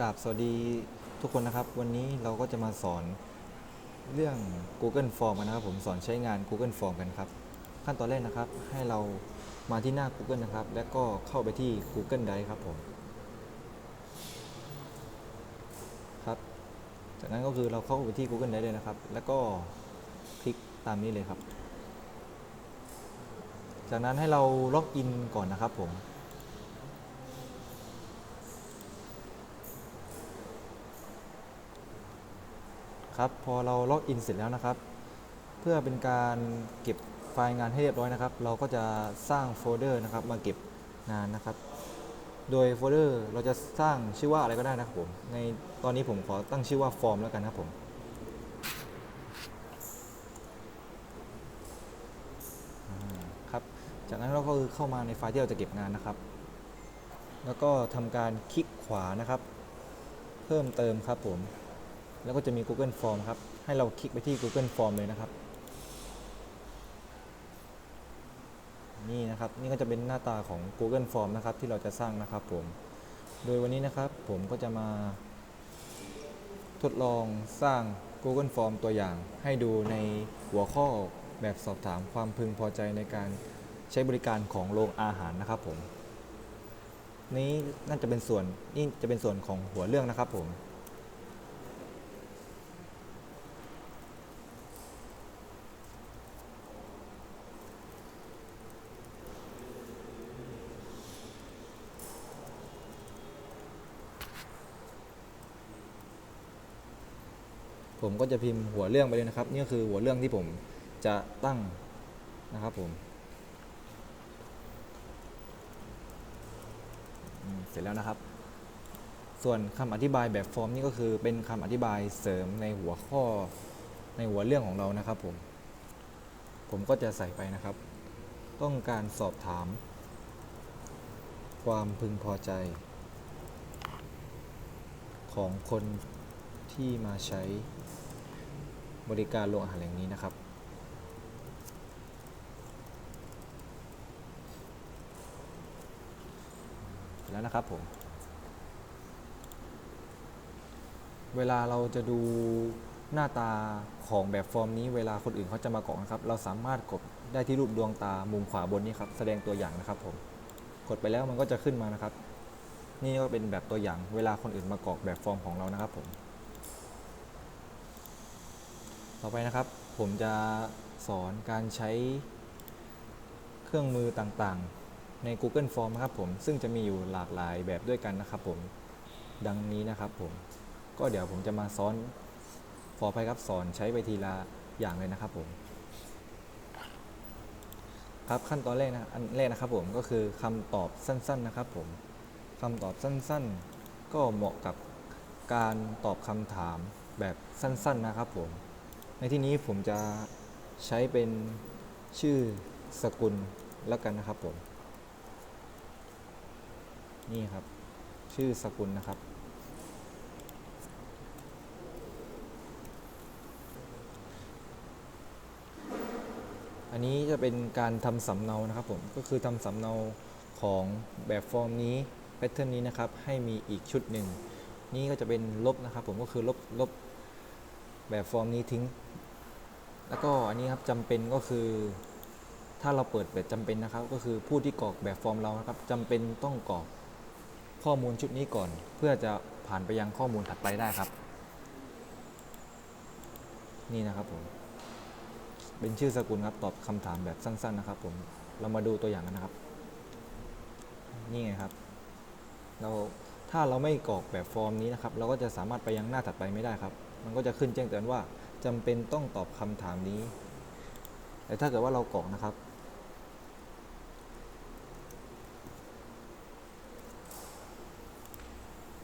กราบสวัสดีทุกคนนะครับ วันนี้เราก็จะมาสอนเรื่อง Google Form กันนะครับผมสอนใช้งาน Google Form กันครับ ขั้นตอนแรกนะครับ ให้เรามาที่หน้า Google นะครับ แล้วก็เข้าไปที่ Google Drive ครับผมครับ จากนั้นก็คือเราเข้าไปที่ Google Drive เลยนะครับ แล้วก็คลิกตามนี้เลยครับ จากนั้นให้เราล็อกอินก่อนนะครับผม ครับพอเราล็อกอินเสร็จแล้วนะครับ เพื่อเป็นการเก็บไฟล์งานให้เรียบร้อยนะครับ เราก็จะสร้างโฟลเดอร์นะครับมาเก็บงานนะครับ โดยโฟลเดอร์เราจะสร้างชื่อว่าอะไรก็ได้นะครับผมในตอนนี้ผมขอตั้งชื่อว่าฟอร์มแล้วกันนะครับผมครับจากนั้นเราก็คือเข้ามาในไฟล์ที่เราจะเก็บงานนะครับ แล้วก็ทำการคลิกขวานะครับ เพิ่มเติมครับผม แล้วก็จะมี Google Form ครับ ให้เราคลิกไปที่ Google Form เลยนะครับ นี่นะครับ นี่ก็จะเป็นหน้าตาของ Google Form นะครับ ที่เราจะสร้างนะครับผม โดยวันนี้นะครับผมก็จะมา ทดลองสร้าง Google Form ตัวอย่าง ให้ดูในหัวข้อแบบสอบถามความพึงพอใจในการใช้บริการของโรงอาหารนะครับผม นี้น่าจะเป็นส่วนนี่จะเป็นส่วนของหัวเรื่องนะครับผม ผมก็จะพิมพ์หัวเรื่องไปเลยนะครับ นี่คือหัวเรื่องที่ผมจะตั้งนะครับผมอืมเสร็จแล้วนะครับ ส่วนคำอธิบายแบบฟอร์มนี่ก็คือเป็นคำอธิบายเสริมในหัวข้อในหัวเรื่องของเรานะครับผม ผมก็จะใส่ไปนะครับ ต้องการสอบถาม ความพึงพอใจ ของคนที่มาใช้ บริการโรงอาหารแห่งนี้นะครับ แล้วนะครับผม เวลาเราจะดูหน้าตาของแบบฟอร์มนี้เวลาคนอื่นเขาจะมากรอกนะครับ เราสามารถกดได้ที่รูปดวงตามุมขวาบนนี้ครับ แสดงตัวอย่างนะครับผม กดไปแล้วมันก็จะขึ้นมานะครับ นี่ก็เป็นแบบตัวอย่างเวลาคนอื่นมากรอกแบบฟอร์มของเรานะครับผม ต่อไปนะครับ ผมจะสอนการใช้เครื่องมือต่างๆ ใน Google Form นะครับผม ซึ่งจะมีอยู่หลากหลายแบบด้วยกันนะครับผม ดังนี้นะครับผม ก็เดี๋ยวผมจะมาซ้อนขออภัยครับสอนใช้ไปทีละอย่างเลยนะครับผม ครับขั้นตอนแรกนะอันแรกนะครับผมก็คือคำตอบสั้นๆนะครับผมคำตอบสั้นๆ ก็เหมาะกับการตอบคำถามแบบสั้นๆนะครับผม ในที่นี้ผมจะใช้เป็นชื่อสกุลแล้วกันนะครับผม นี่ครับ ชื่อสกุลนะครับ อันนี้จะเป็นการทำสำเนานะครับผม ก็คือทำสำเนาของแบบฟอร์มนี้แพทเทิร์นนี้นะครับ ให้มีอีกชุดหนึ่ง นี่ก็จะเป็นลบนะครับผม ก็คือลบลบ แบบฟอร์มนี้ทิ้ง แล้วก็อันนี้ครับจำเป็นก็คือ ถ้าเราเปิดแบบจำเป็นนะครับ ก็คือผู้ที่กรอกแบบฟอร์มเรานะครับจำเป็นต้องกรอกข้อมูลชุดนี้ก่อน เพื่อจะผ่านไปยังข้อมูลถัดไปได้ครับ นี่นะครับผมเป็นชื่อสกุลครับตอบคำถามแบบสั้น ๆ นะครับ ผมเรามาดูตัวอย่างกันนะครับ นี่ไงครับ เรา ถ้าเราไม่กรอกแบบฟอร์มนี้นะครับ เราก็จะสามารถไปยังหน้าถัดไปไม่ได้ครับ มันก็จะขึ้นแจ้งเตือนว่าจำเป็นต้องตอบคำถามนี้ แต่ถ้าเกิดว่าเรากรอกนะครับ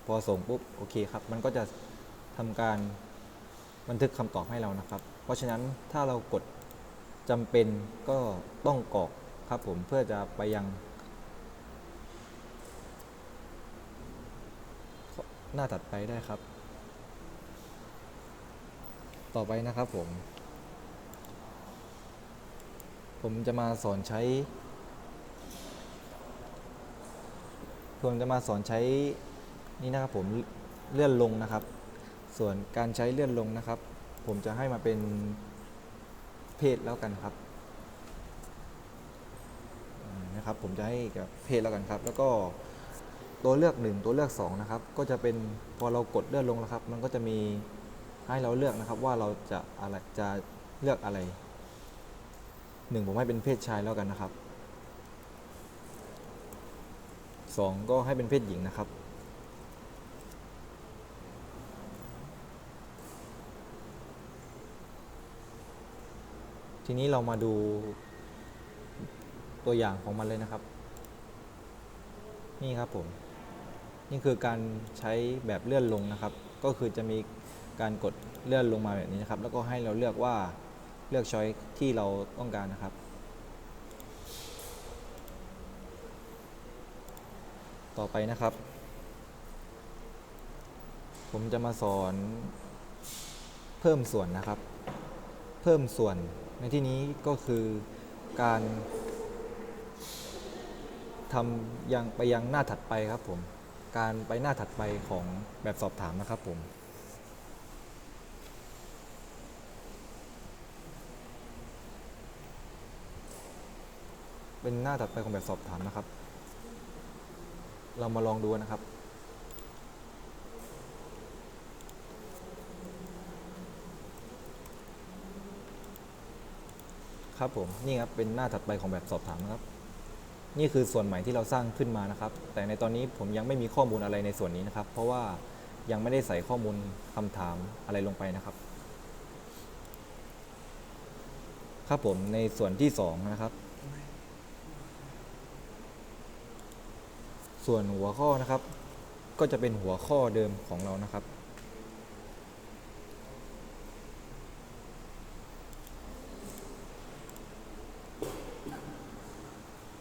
พอส่งปุ๊บโอเคครับ มันก็จะทำการบันทึกคำตอบให้เรานะครับ เพราะฉะนั้นถ้าเรากดจำเป็นก็ต้องกรอกครับผมเพื่อจะไปยัง หน้าถัดไปได้ครับ ต่อไปนะครับผม ผมจะมาสอนใช้ ผมจะมาสอนใช้นี่นะครับผมเลื่อนลงนะครับ ส่วนการใช้เลื่อนลงนะครับ ผมจะให้มาเป็นเพศแล้วกันครับนะครับ ผมจะให้กับเพศแล้วกันครับ แล้วก็ ตัวเลือกหนึ่งตัวเลือกสองนะครับ ก็จะเป็นพอเรากดเลื่อนลงแล้วครับ มันก็จะมีให้เราเลือกนะครับว่าเราจะอะไรจะเลือกอะไรหนึ่งผมให้เป็นเพศชายแล้วกันนะครับสองก็ให้เป็นเพศหญิงนะครับ ทีนี้เรามาดูตัวอย่างของมันเลยนะครับ นี่ครับผม นี่คือการใช้แบบเลื่อนลงนะครับ ก็คือจะมีการกดเลื่อนลงมาแบบนี้นะครับ แล้วก็ให้เราเลือกว่าเลือกช้อยที่เราต้องการนะครับ ต่อไปนะครับ ผมจะมาสอนเพิ่มส่วนนะครับ เพิ่มส่วนในที่นี้ก็คือการทำยังไปยังหน้าถัดไปครับผม การไปหน้าถัดไปของแบบสอบถามนะครับผมเป็นหน้าถัดไปของแบบสอบถามนะครับ เรามาลองดูนะครับ ครับผม นี่ครับ เป็นหน้าถัดไปของแบบสอบถามนะครับ นี่คือส่วนใหม่ที่เราสร้างขึ้นมานะครับ แต่ในตอนนี้ผมยังไม่มีข้อมูลอะไรในส่วนนี้นะครับ เพราะว่ายังไม่ได้ใส่ข้อมูลคำถามอะไรลงไปนะครับ ครับผมในส่วนที่สองนะครับ ส่วนหัวข้อนะครับ ก็จะเป็นหัวข้อเดิมของเรานะครับ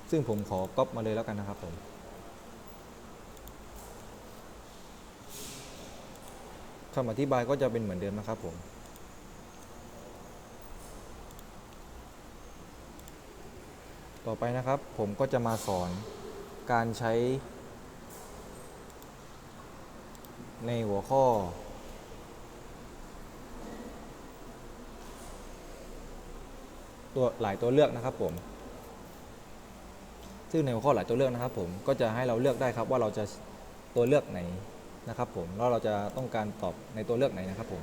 ซึ่งผมขอก๊อปมาเลยแล้วกันนะครับผมคำอธิบายก็จะเป็นเหมือนเดิมนะครับผม ต่อไปนะครับผมก็จะมาสอนการใช้ ในหัวข้อ ตัวหลายตัวเลือกนะครับผม ซึ่งในหัวข้อหลายตัวเลือกนะครับ ผมก็จะให้เราเลือกได้ครับว่าเราจะตัวเลือกไหนนะครับ ผมแล้วเราจะต้องการตอบในตัวเลือกไหนนะครับ ผม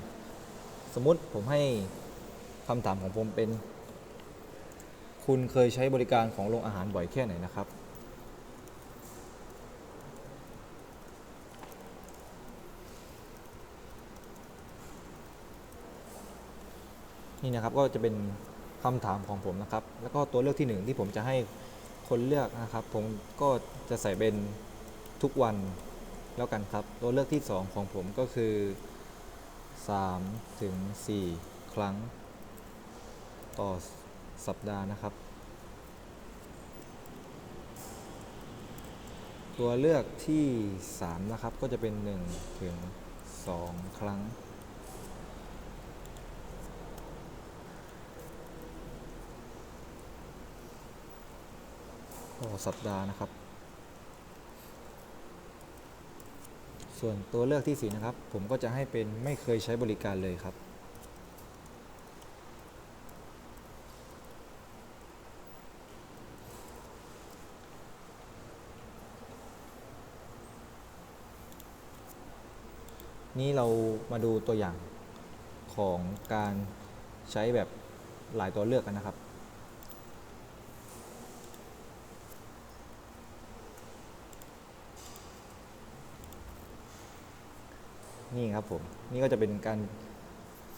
สมมุติผมให้คำถามของผมเป็น คุณเคยใช้บริการของโรงอาหารบ่อยแค่ไหนนะครับนี่นะครับก็จะเป็นคำถามของผมนะครับ แล้วก็ตัวเลือกที่หนึ่งที่ผมจะให้ คนเลือกนะครับ ผมก็จะใส่เป็นทุกวันแล้วกันครับ ตัวเลือกที่สองของผมก็คือ 3 ถึง 4 ครั้ง ต่อสัปดาห์นะครับ ตัวเลือกที่ 3 นะครับก็จะเป็น 1 ถึง 2 ครั้ง ต่อสัปดาห์นะครับ ส่วนตัวเลือกที่4นะครับ ผมก็จะให้เป็นไม่เคยใช้บริการเลยครับ นี่เรามาดูตัวอย่างของการใช้แบบหลายตัวเลือกกันนะครับ นี่ครับผมนี่ก็จะเป็นการ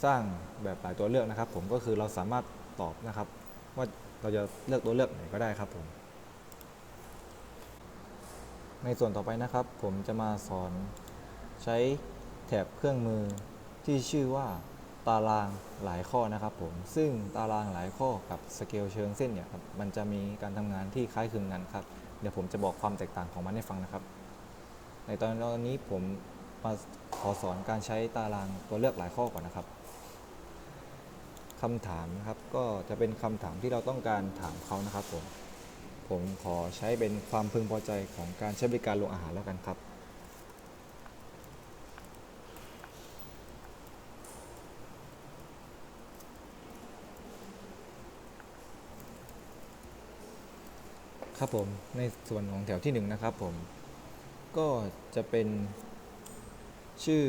สร้างแบบหลายตัวเลือกนะครับ ผมก็คือเราสามารถตอบนะครับ ว่าเราจะเลือกตัวเลือกไหนก็ได้ครับผม ในส่วนต่อไปนะครับ ผมจะมาสอนใช้แถบเครื่องมือที่ชื่อว่าตารางหลายข้อนะครับผม ซึ่งตารางหลายข้อกับสเกลเชิงเส้นเนี่ยครับมันจะมีการทำงานที่คล้ายคลึงกันครับ เดี๋ยวผมจะบอกความแตกต่างของมันให้ฟังนะครับ ในตอนนี้ผม มาขอสอนการใช้ตารางตัวเลือกหลายข้อก่อนนะครับคำถามนะครับก็จะเป็นคำถามที่เราต้องการถามเขานะครับผมผมขอใช้เป็นความพึงพอใจของการใช้บริการโรงอาหารแล้วกันครับครับผมในส่วนของแถวที่1นะครับผมก็จะเป็น ชื่อ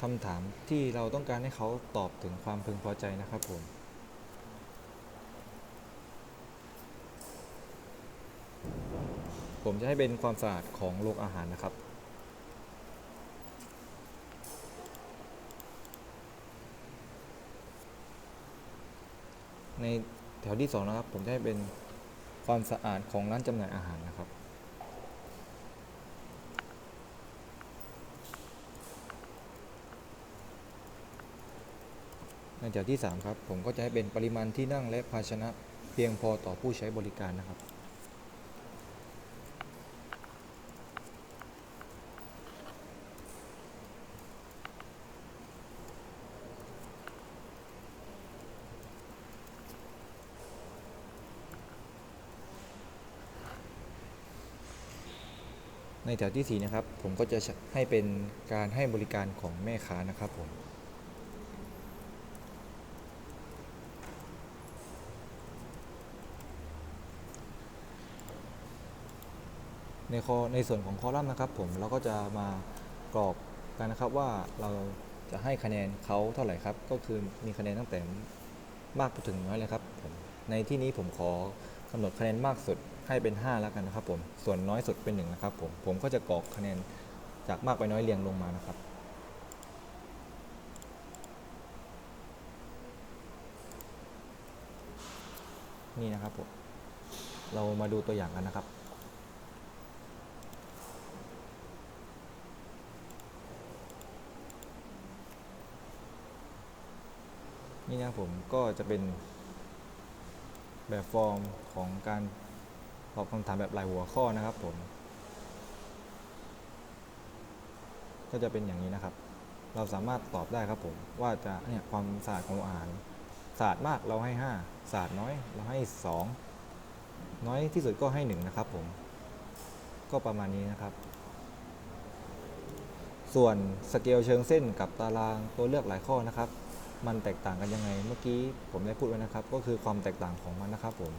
คำถามที่เราต้องการให้เขาตอบถึงความพึงพอใจนะครับผม ผมจะให้เป็นความสะอาดของโรงอาหารนะครับ ในแถวที่สองนะครับ ผมจะให้เป็นความสะอาดของร้านจำหน่ายอาหารนะครับ ในแถวที่ 3 ครับ ผมก็จะให้เป็นปริมาณที่นั่งและภาชนะเพียงพอต่อผู้ใช้บริการนะครับ ในแถวที่ 4 นะครับ ผมก็จะให้เป็นการให้บริการของแม่ค้านะครับผม ในคอในส่วนของคอลัมน์นะครับ ผมเราก็จะมากรอบกันนะครับว่าเราจะให้คะแนนเขาเท่าไหร่ครับ ก็คือมีคะแนนตั้งแต่มากไปถึงน้อยเลยครับผมในที่นี้ผมขอกำหนดคะแนนมากสุดให้เป็น 5 แล้วกันนะครับผมส่วนน้อยสุดเป็น1นะครับผมผมก็จะกรอกคะแนนจากมากไปน้อยเรียงลงมานะครับนี่นะครับผม เรามาดูตัวอย่างกันนะครับ นี่นะผมก็จะเป็นแบบฟอร์มของการตอบคำถามแบบรายหัวข้อนะครับผม ก็จะเป็นอย่างนี้นะครับ เราสามารถตอบได้ครับผม ว่าจะเนี่ยความสะอาดของอาหารสะอาดมากเราให้5สะอาดน้อยเราให้ 2 น้อยที่สุดก็ให้ 1 นะครับผม ก็ประมาณนี้นะครับ ส่วนสเกลเชิงเส้นกับตารางตัวเลือกหลายข้อนะครับ มันแตกต่างกันยังไง เมื่อกี้ผมได้พูดไว้นะครับ ก็คือความแตกต่างของมันนะครับผม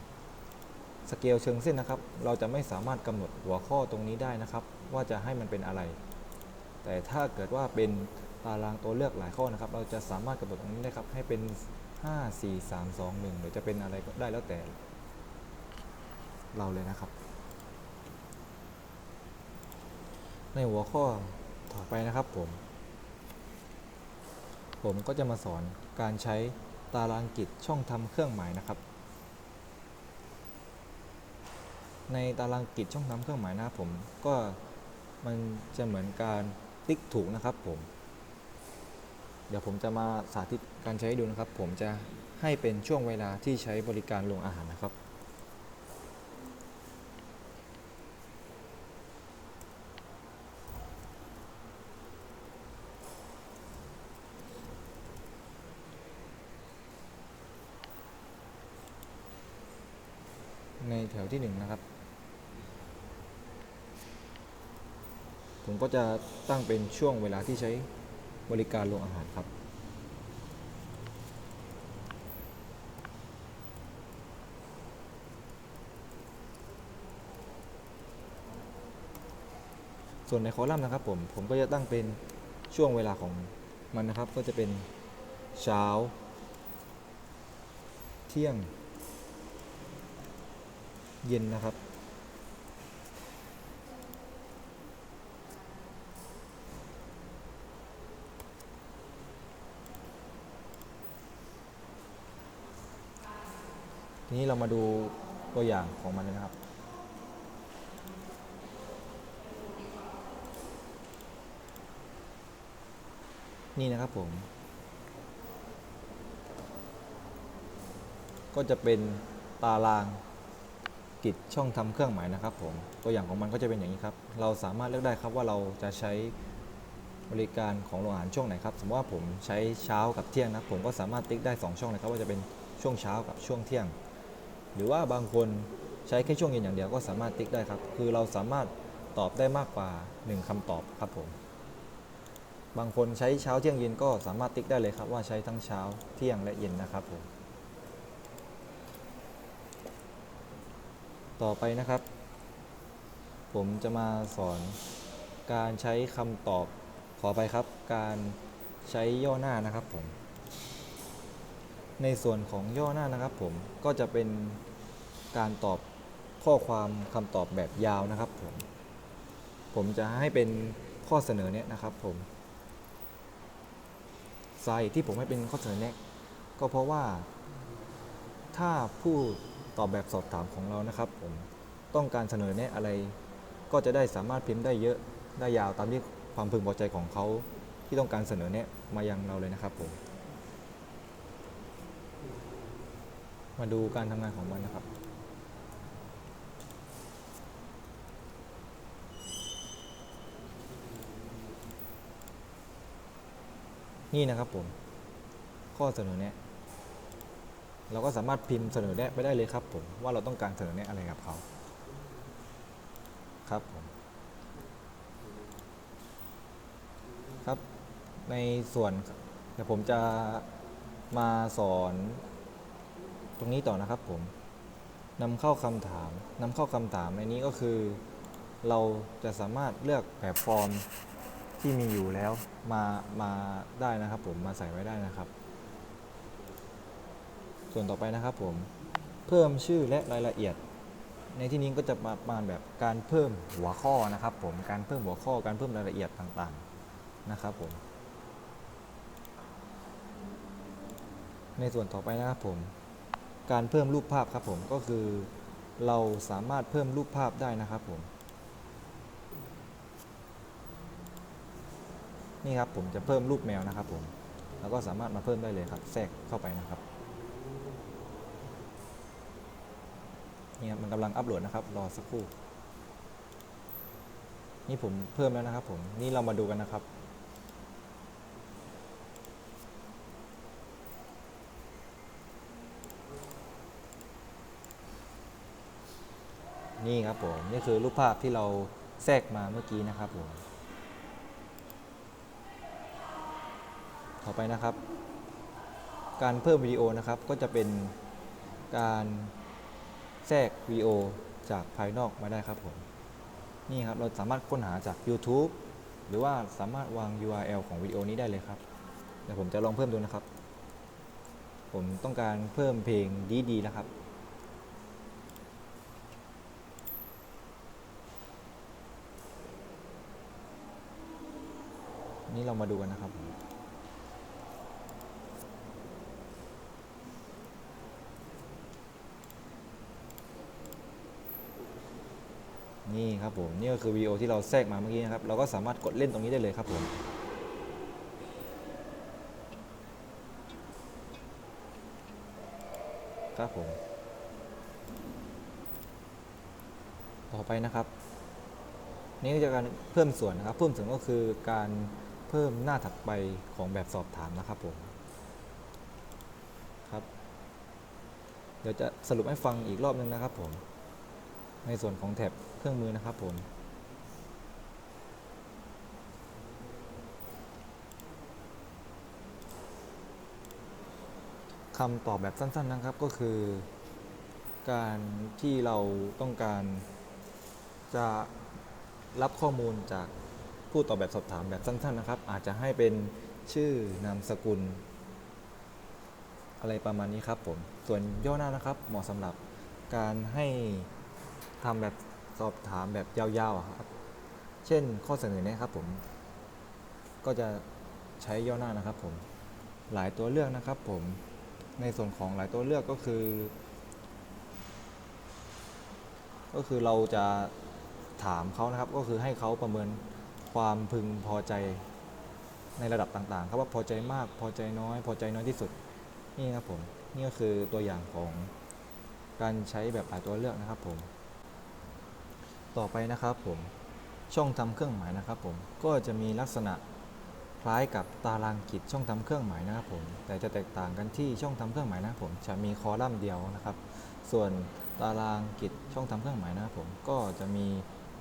สเกลเชิงเส้นนะครับ เราจะไม่สามารถกำหนดหัวข้อตรงนี้ได้นะครับ ว่าจะให้มันเป็นอะไร แต่ถ้าเกิดว่าเป็นตารางตัวเลือกหลายข้อนะครับ เราจะสามารถกำหนดตรงนี้ได้ครับ ให้เป็น 5 4 3 2 1 หรือจะเป็นอะไรก็ได้แล้วแต่ เราเลยนะครับ ในหัวข้อต่อไปนะครับผม ผมก็จะมาสอนการใช้ตารางกิจช่องทำเครื่องหมายนะครับ ในตารางกิจช่องทำเครื่องหมายนะครับผมก็มันจะเหมือนการติ๊กถูกนะครับผม เดี๋ยวผมจะมาสาธิตการใช้ดูนะครับ ผมจะให้เป็นช่วงเวลาที่ใช้บริการโรงอาหารนะครับ วที่หนึ่งนะครับ ผมก็จะตั้งเป็นช่วงเวลาที่ใช้บริการโรงอาหารครับ ส่วนในคอลัมน์นะครับผม ผมก็จะตั้งเป็นช่วงเวลาของมันนะครับ ก็จะเป็นเช้า เที่ยง เย็นนะครับ ทีนี้เรามาดูตัวอย่างของมันนะครับนี่นะครับผม ก็จะเป็นตาราง กิจช่องทำเครื่องหมายนะครับผมตัวอย่างของมันก็จะเป็นอย่างนี้ครับ เราสามารถเลือกได้ครับว่าเราจะใช้บริการของโรงอาหารช่วงไหนครับ สมมติว่าผมใช้เช้ากับเที่ยงนะผมก็สามารถติ๊กได้ 2 ช่องเลยครับ ว่าจะเป็นช่วงเช้ากับช่วงเที่ยง หรือว่าบางคนใช้แค่ช่วงเย็นอย่างเดียวก็สามารถติ๊กได้ครับ คือเราสามารถตอบได้มากกว่า 1คำตอบครับผม บางคนใช้เช้าเที่ยงเย็นก็สามารถติ๊กได้เลยครับว่าใช้ทั้งเช้าเที่ยงและเย็นนะครับผม ต่อไปนะครับ ผมจะมาสอนการใช้คำตอบขอไปครับ การใช้ย่อหน้านะครับผม ในส่วนของย่อหน้านะครับผมก็จะเป็นการตอบข้อความคำตอบแบบยาวนะครับผมผมจะให้เป็นข้อเสนอแนะนะครับผมสาเหตุที่ผมให้เป็นข้อเสนอแนะก็เพราะว่าถ้าผู้ ตอบแบบสอบถามของเรานะครับผมต้องการเสนอแนะอะไร ก็จะได้สามารถพิมพ์ได้เยอะได้ยาวตามที่ความพึงพอใจของเขาที่ต้องการเสนอแนะมายังเราเลยนะครับผมมาดูการทำงานของมันนะครับ นี่นะครับผม ข้อเสนอแนะ เราก็สามารถพิมพ์เสนอแนะไปได้เลยครับผมว่าเราต้องการเสนอแนะอะไรกับเขาครับผมครับในส่วนเดี๋ยวผมจะมาสอนตรงนี้ต่อนะครับผมนำเข้าคำถามนำเข้าคำถามในนี้ก็คือ เราจะสามารถเลือกแบบฟอร์มที่มีอยู่แล้วมามาได้นะครับผมมาใส่ไว้ได้นะครับ ส่วนต่อไปนะครับผมเพิ่มชื่อและรายละเอียด ในที่นี้ก็จะมาประมาณแบบการเพิ่มหัวข้อนะครับ ผมการเพิ่มหัวข้อการเพิ่มรายละเอียดต่างๆนะครับผมในส่วนต่อไปนะครับผมการเพิ่มรูปภาพครับผมก็คือเราสามารถเพิ่มรูปภาพได้นะครับผมนี่ครับผมจะเพิ่มรูปแมวนะครับผมแล้วก็สามารถมาเพิ่มได้เลยครับ แทรกเข้าไปนะครับ นี่ครับมันกำลังอัปโหลดนะครับ รอสักครู่ นี่ผมเพิ่มแล้วนะครับผม นี่เรามาดูกันนะครับ นี่ครับผม นี่คือรูปภาพที่เราแทรกมาเมื่อกี้นะครับผม ต่อไปนะครับ การเพิ่มวิดีโอนะครับก็จะเป็นการ แทรกวีโอจากภายนอกมาได้ครับผม นี่ครับเราสามารถค้นหาจาก YouTube หรือว่าสามารถวาง URL ของวิดีโอนี้ได้เลยครับ เดี๋ยวผมจะลองเพิ่มดูนะครับ ผมต้องการเพิ่มเพลงดีๆนะครับนี่เรามาดูกันนะครับ นี่ครับผมนี่ก็คือวิดีโอที่เราแทรกมาเมื่อกี้นะครับ เราก็สามารถกดเล่นตรงนี้ได้เลยครับผมครับผม ต่อไปนะครับ นี่ก็จะการเพิ่มส่วนนะครับ เพิ่มส่วนก็คือการเพิ่มหน้าถัดไปของแบบสอบถามนะครับผมครับ เดี๋ยวจะสรุปให้ฟังอีกรอบหนึงนะครับผม ในส่วนของแท็บ รื่องมือนะครับผมคำตอบแบบสั้นๆนะครับก็คือ การที่เราต้องการจะรับข้อมูลจากผู้ตอบแบบสอบถามแบบสั้น ๆ นะครับ อาจจะให้เป็นชื่อนามสกุล อะไรประมาณนี้ครับผม ส่วนย่อหน้านะครับเหมาะสำหรับการให้ทำแบบ สอบถามแบบยาวๆครับ เช่นข้อเสนอแนะครับผม ก็จะใช้ย่อหน้านะครับผม หลายตัวเลือกนะครับผม ในส่วนของหลายตัวเลือกก็คือ ก็คือเราจะถามเขานะครับ ก็คือให้เขาประเมินความพึงพอใจในระดับต่างๆ ครับว่าพอใจมาก พอใจน้อย พอใจน้อยที่สุด นี่ครับผม นี่ก็คือตัวอย่างของการใช้แบบหลายตัวเลือกนะครับผม ต่อไปนะครับผมช่องทำเครื่องหมายนะครับผมก็จะมีลักษณะคล้ายกับตารางกิจช่องทำเครื่องหมายนะครับผมแต่จะแตกต่างกันที่ช่องทำเครื่องหมายนะครับผมจะมีคอลัมน์เดียวนะครับ ส่วนตารางกิจช่องทำเครื่องหมายนะครับผมก็จะมี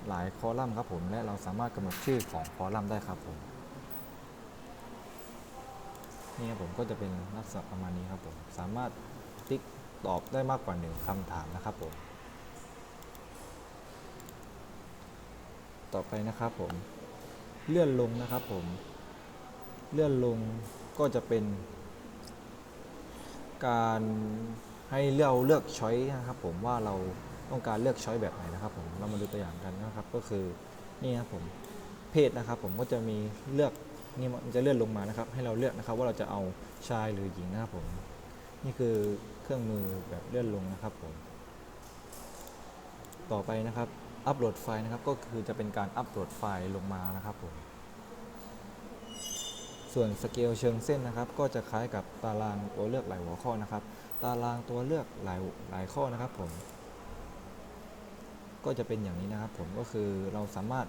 หลายคอลัมน์ครับผมและเราสามารถกำหนดชื่อของคอลัมน์ได้ครับผมนี่ครับผมก็จะเป็นลักษณะประมาณนี้ครับผมสามารถติ๊กตอบได้มากกว่าหนึ่งคำถามนะครับผม ต่อไปนะครับผม เลื่อนลงนะครับผม เลื่อนลงก็จะเป็น การให้เราเลือกช้อยนะครับผมว่าเราต้องการเลือกช้อยแบบไหนนะครับผมเรามาดูตัวอย่างกันนะครับก็คือนี่ครับผมเพศนะครับผมก็จะมีเลือกนี่มันจะเลื่อนลงมานะครับ ให้เราเลือกนะครับว่าเราจะเอาชายหรือหญิงนะครับผม นี่คือเครื่องมือแบบเลื่อนลงนะครับผม ต่อไปนะครับ อัปโหลดไฟล์นะครับก็คือจะเป็นการอัปโหลดไฟล์ลงมานะครับผมส่วนสเกลเชิงเส้นนะครับ ก็จะคล้ายกับตารางตัวเลือกหลายหัวข้อนะครับ ตารางตัวเลือกหลายหลายข้อนะครับผม ก็จะเป็นอย่างนี้นะครับผมก็คือเราสามารถ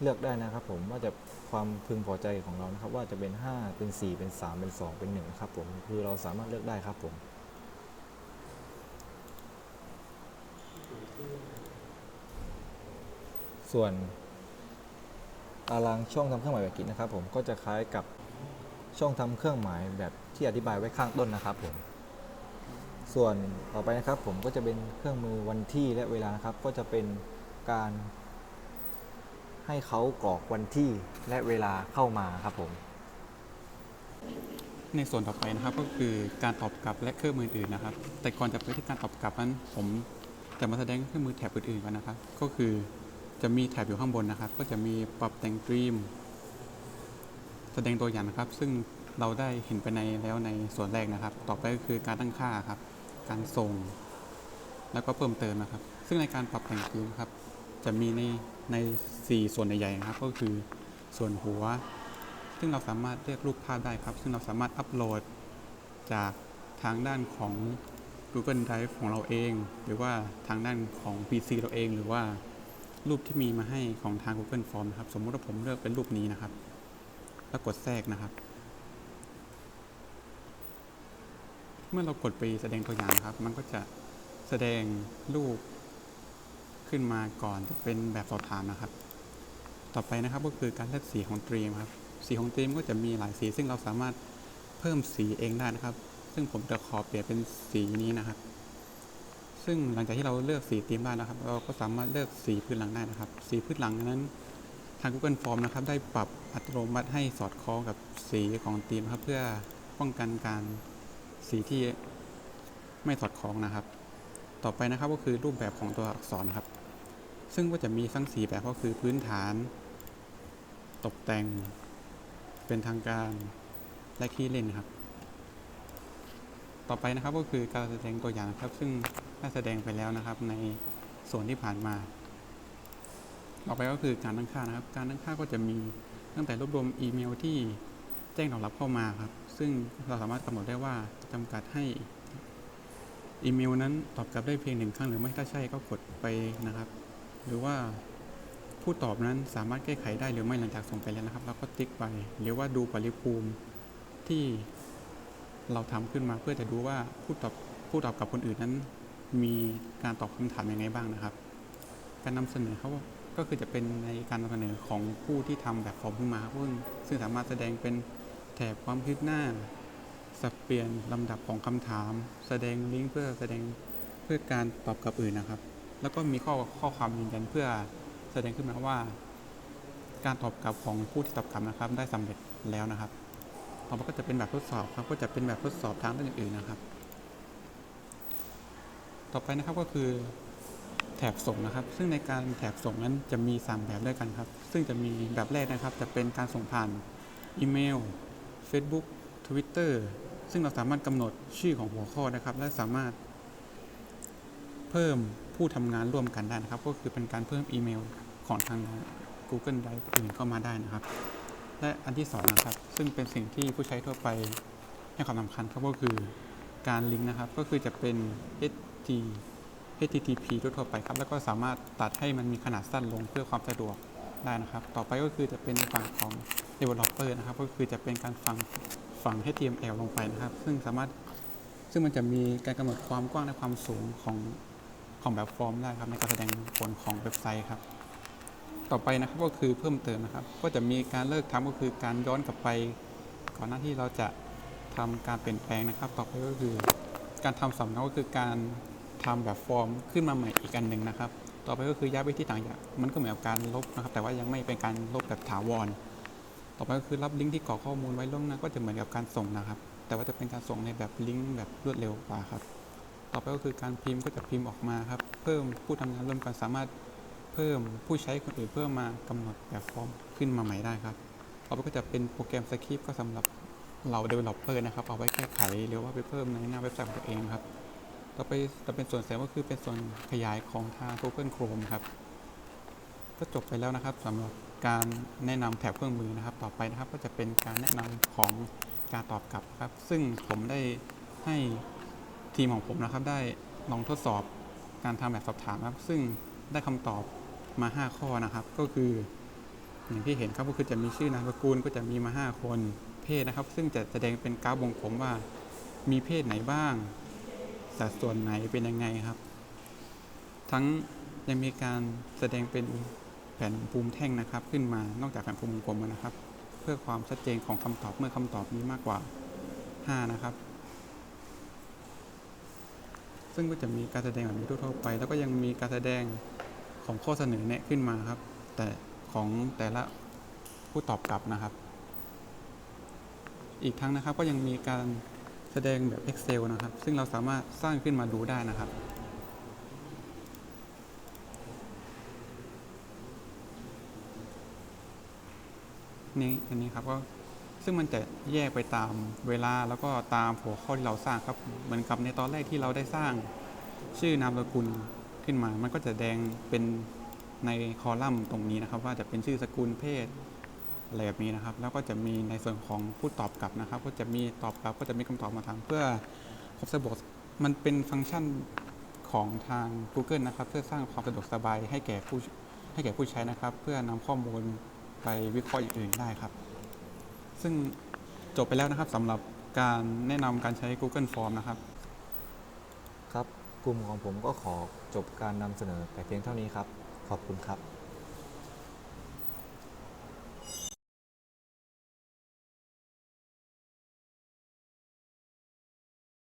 เลือกได้นะครับ ผมว่าจะความพึงพอใจของเรานะครับ ว่าจะเป็น 5 เป็น 4 เป็น 3 เป็น 2 เป็น1นะครับผมคือเราสามารถเลือกได้ครับผม ส่วนตารางช่องทำเครื่องหมายแบบกิจนะครับ ผมก็จะคล้ายกับช่องทำเครื่องหมายแบบที่อธิบายไว้ข้างต้นนะครับผมส่วนต่อไปนะครับผมก็จะเป็นเครื่องมือวันที่และเวลานะครับ ก็จะเป็นการให้เขากรอกวันที่และเวลาเข้ามาครับผม ในส่วนต่อไปนะครับก็คือการตอบกลับและเครื่องมืออื่นนะครับ แต่ก่อนจะไปที่การตอบกลับนั้นผมจะมาแสดงเครื่องมือแถบอื่นๆกันนะครับ ก็คือ จะมีแถบอยู่ข้างบนนะครับ ก็จะมีปรับแต่งดรีม แสดงตัวอย่างนะครับ ซึ่งเราได้เห็นไปในแล้วในส่วนแรกนะครับ ต่อไปก็คือการตั้งค่าครับ การส่ง แล้วก็เพิ่มเติมนะครับ ซึ่งในการปรับแต่งดรีมครับ จะมีในใน 4 ส่วนใหญ่ๆนะครับ ก็คือส่วนหัว ซึ่งเราสามารถเลือกรูปภาพได้ครับ ซึ่งเราสามารถอัปโหลดจากทางด้านของ Google Drive ของเราเอง หรือว่าทางด้านของ PC เราเองหรือว่า รูปที่มีมาให้ของทาง Google Form นะครับ สมมุติว่าผมเลือกเป็นรูปนี้นะครับ แล้วกดแทรกนะครับ เมื่อเรากดไปแสดงตัวอย่างครับ มันก็จะแสดงรูปขึ้นมาก่อนจะเป็นแบบสอบถามนะครับ ต่อไปนะครับก็คือการเลือกสีของตรีมครับ สีของตรีมก็จะมีหลายสี ซึ่งเราสามารถเพิ่มสีเองได้นะครับ ซึ่งผมจะขอเปลี่ยนเป็นสีนี้นะครับ ซึ่งหลังจากที่เราเลือกสีตรีมได้นะครับ เราก็สามารถเลือกสีพื้นหลังได้นะครับ สีพื้นหลังนั้นทาง Google Form นะครับ ได้ปรับอัตโนมัติให้สอดคล้องกับสีของตรีมครับเพื่อป้องกันการสีที่ไม่สอดคล้องนะครับ ต่อไปนะครับก็คือรูปแบบของตัวอักษรนะครับ ซึ่งก็จะมีทั้งสีแบบก็คือพื้นฐาน ตกแต่ง เป็นทางการและขี้เล่นครับ ต่อไปนะครับก็คือการแสดงตัวอย่างครับ ซึ่ง ได้แสดงไปแล้วนะครับ ในส่วนที่ผ่านมา ต่อไปก็คือการตั้งค่านะครับ การตั้งค่าก็จะมีตั้งแต่รวบรวมอีเมลที่แจ้งตอบรับเข้ามาครับ ซึ่งเราสามารถกำหนดได้ว่าจำกัดให้อีเมลนั้นตอบกลับได้เพียงหนึ่งครั้งหรือไม่ถ้าใช่ก็กดไปนะครับ หรือว่าผู้ตอบนั้นสามารถแก้ไขได้หรือไม่หลังจากส่งไปแล้วนะครับแล้วก็ติ๊กไป หรือว่าดูปริภูมิที่เราทำขึ้นมาเพื่อจะดูว่าผู้ตอบผู้ตอบกับคนอื่นนั้น มีการตอบคำถามยังไงบ้างนะครับ การนำเสนอเขาก็คือจะเป็นในการนำเสนอของผู้ที่ทำแบบฟอร์มขึ้นมาซึ่งซึ่งสามารถแสดงเป็นแถบความคืบหน้า สับเปลี่ยนลำดับของคำถาม แสดงลิงก์เพื่อแสดงเพื่อการตอบกับอื่นนะครับ แล้วก็มีข้อข้อความยืนยันเพื่อแสดงขึ้นมาว่า การตอบกลับของผู้ที่ตอบกลับนะครับ ได้สำเร็จแล้วนะครับต่อมาก็จะเป็นแบบทดสอบครับ ก็จะเป็นแบบทดสอบทางด้านอื่นๆนะครับ ต่อไปนะครับก็คือแถบส่งนะครับ ซึ่งในการแถบส่งนั้นจะมี 3 แบบด้วยกันครับ ซึ่งจะมีแบบแรกนะครับ จะเป็นการส่งผ่านอีเมล Facebook Twitter ซึ่งเราสามารถกำหนดชื่อของหัวข้อนะครับ และสามารถเพิ่มผู้ทำงานร่วมกันได้นะครับ ก็คือเป็นการเพิ่มอีเมลของทาง Google Drive อื่นเข้ามาได้นะครับ และอันที่สองนะครับ ซึ่งเป็นสิ่งที่ผู้ใช้ทั่วไปให้ความสำคัญครับก็คือการลิงก์นะครับ ก็คือจะเป็น h HTTP ทั่วไปครับ แล้วก็สามารถตัดให้มันมีขนาดสั้นลงเพื่อความสะดวกได้นะครับ ต่อไปก็คือจะเป็นฝั่งของ developer นะครับ ก็คือจะเป็นการฝังฝัง HTML ลงไปนะครับ ซึ่งสามารถซึ่งมันจะมีการกำหนดความกว้างและความสูงของของแบบฟอร์มได้ครับในการแสดงผลของเว็บไซต์ครับ ต่อไปนะครับก็คือเพิ่มเติมนะครับ ก็จะมีการเลิกทำก็คือการย้อนกลับไป ก่อนหน้าที่เราจะทำการเปลี่ยนแปลงนะครับ ต่อไปก็คือ การทำสำเนาก็คือการ ทำแบบฟอร์มขึ้นมาใหม่อีกอันหนึ่งนะครับ ต่อไปก็คือย้ายไปที่ต่างอย่างมันก็เหมือนกับการลบนะครับ แต่ว่ายังไม่เป็นการลบแบบถาวร ต่อไปก็คือรับลิงก์ที่กรอกข้อมูลไว้ล่วงหน้าก็จะเหมือนกับการส่งนะครับ แต่ว่าจะเป็นการส่งในแบบลิงก์แบบรวดเร็วกว่าครับ ต่อไปก็คือการพิมพ์ก็จะพิมพ์ออกมาครับ เพิ่มผู้ทำงานร่วมกันสามารถเพิ่มผู้ใช้คนอื่นเพิ่มมากำหนดแบบฟอร์มขึ้นมาใหม่ได้ครับต่อไปก็จะเป็นโปรแกรมสคริปต์ก็สำหรับเรา developer นะครับ เอาไว้แก้ไขหรือว่าไปเพิ่มในหน้าเว็บไซต์ของตัวเองครับ ต่อไปจะเป็นส่วนเสริมก็คือเป็นส่วนขยายของทาง Google Chrome ครับ ก็จบไปแล้วนะครับสำหรับการแนะนำแถบเครื่องมือนะครับ ต่อไปนะครับก็จะเป็นการแนะนำของการตอบกลับครับ ซึ่งผมได้ให้ทีมของผมนะครับ ได้ลองทดสอบการทำแบบสอบถามครับ ซึ่งได้คำตอบมา 5 ข้อนะครับ ก็คือ อย่างที่เห็นครับก็คือจะมีชื่อนามสกุลก็จะมีมา 5 คนเพศนะครับ ซึ่งจะแสดงเป็นกราฟวงกลมว่ามีเพศไหนบ้าง สัดส่วนไหนเป็นยังไงครับ ทั้งยังมีการแสดงเป็นแผนภูมิแท่งนะครับ ขึ้นมานอกจากแผนภูมิวงกลมแล้วนะครับ เพื่อความชัดเจนของคำตอบเมื่อคำตอบมีมากกว่า 5 นะครับ ซึ่งก็จะมีการแสดงแบบนี้ทั่วไป แล้วก็ยังมีการแสดงของข้อเสนอแนะขึ้นมาครับ แต่ของแต่ละผู้ตอบกลับนะครับ อีกทั้งนะครับก็ยังมีการ แสดงแบบ Excel นะครับ ซึ่งเราสามารถสร้างขึ้นมาดูได้นะครับ นี่อันนี้ครับก็ซึ่งมันจะแยกไปตามเวลาแล้วก็ตามหัวข้อที่เราสร้างครับ เหมือนกับในตอนแรกที่เราได้สร้างชื่อนามสกุลขึ้นมา มันก็จะแดงเป็นในคอลัมน์ตรงนี้นะครับ ว่าจะเป็นชื่อสกุลเพศ อะไรแบบนี้นะครับ แล้วก็จะมีในส่วนของผู้ตอบกลับนะครับ ก็จะมีตอบกลับก็จะมีคำตอบมาทางเพื่อความสะดวกมันเป็นฟังก์ชันของทาง Google นะครับ เพื่อสร้างความสะดวกสบายให้แก่ผู้ให้แก่ผู้ใช้นะครับ เพื่อนำข้อมูลไปวิเคราะห์อย่างอื่นได้ครับ ซึ่งจบไปแล้วนะครับสำหรับการแนะนำการใช้ Google Form นะครับ ครับ กลุ่มของผมก็ขอจบการนำเสนอแต่เพียงเท่านี้ครับ ขอบคุณครับ